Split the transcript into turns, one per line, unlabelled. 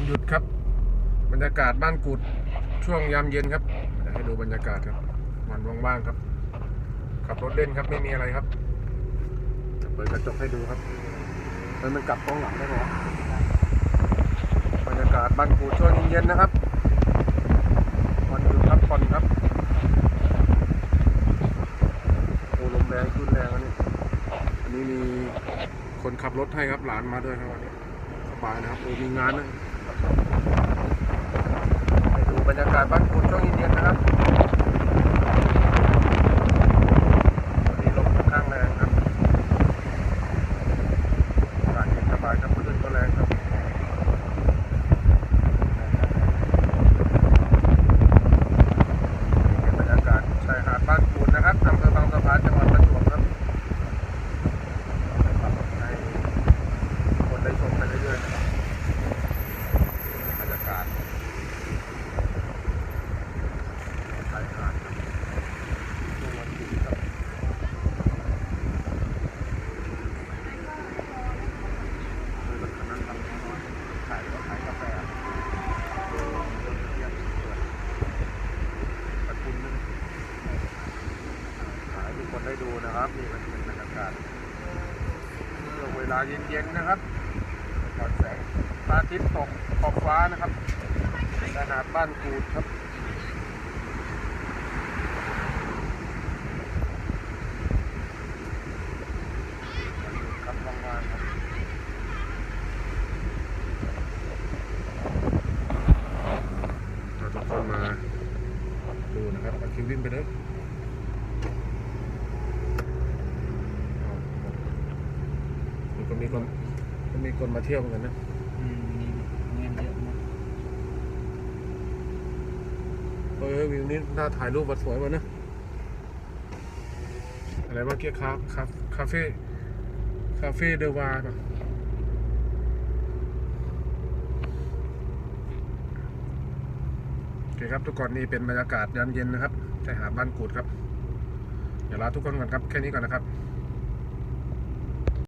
วันหยุดครับ บรรยากาศบ้านกุดช่วงยามเย็นครับเดี๋ยวให้ดูบรรยากาศครับวันว่างๆครับ ขับรถเล่นครับไม่มีอะไรครับเปิดกระจกให้ดูครับเฮ้ยมันกลับกล้องหลังได้ไหมวะบรรยากาศบ้านกุดช่วงเย็นๆนะครับวันหยุดพักผ่อนครับโอ้ลมแรงขึ้นแรงอันนี้อันนี้มีคนขับรถให้ครับหลานมาด้วยครับวันนี้สบายนะครับโอ้มีงานนะไป ดูบรรยากาศบ้านคุณช่วงเย็นๆนะครับวันนี้ลมค่อนข้างแรงครับอากาศเย็นสบายครับคลื่นก็แรงครับ เป็นบรรยากาศชายหาดบ้านปูนนะครับอำเภอบางสะพานจังหวัดประจวบครับขับรถให้คนได้ชมไปเรื่อยๆนะครับบรรยากาศชายหาดครับช่วงวันหยุดครับคือรถคันนั้นทำน้อยๆขายก็ขายกาแฟเดินเดินเที่ยวเปิด ขอบคุณนะ ขายทุกคนได้ดูนะครับนี่มันเป็นบรรยากาศช่วงเวลาเย็นๆนะครับก่อนแสงพระอาทิตย์ตกขอบฟ้านะครับขนาดบ้านกูดครับครับว่างๆครับเรามาดูนะครับเอาคิววินไปเลย นี่ก็มีคนก็มีคนมาเที่ยวเหมือนกันนะ
อืมมีงานเยอะนะ
เออวิวนี้น่าถ่ายรูปมาสวยมานะอะไรเมื่อกี้คาคาคาเฟ่คาเฟ่เดวาป่ะโอเคครับทุกคนนี่เป็นบรรยากาศยามเย็นนะครับชายหาดบ้านกูดครับ เดี๋ยวลาทุกคนก่อนครับ แค่นี้ก่อนนะครับ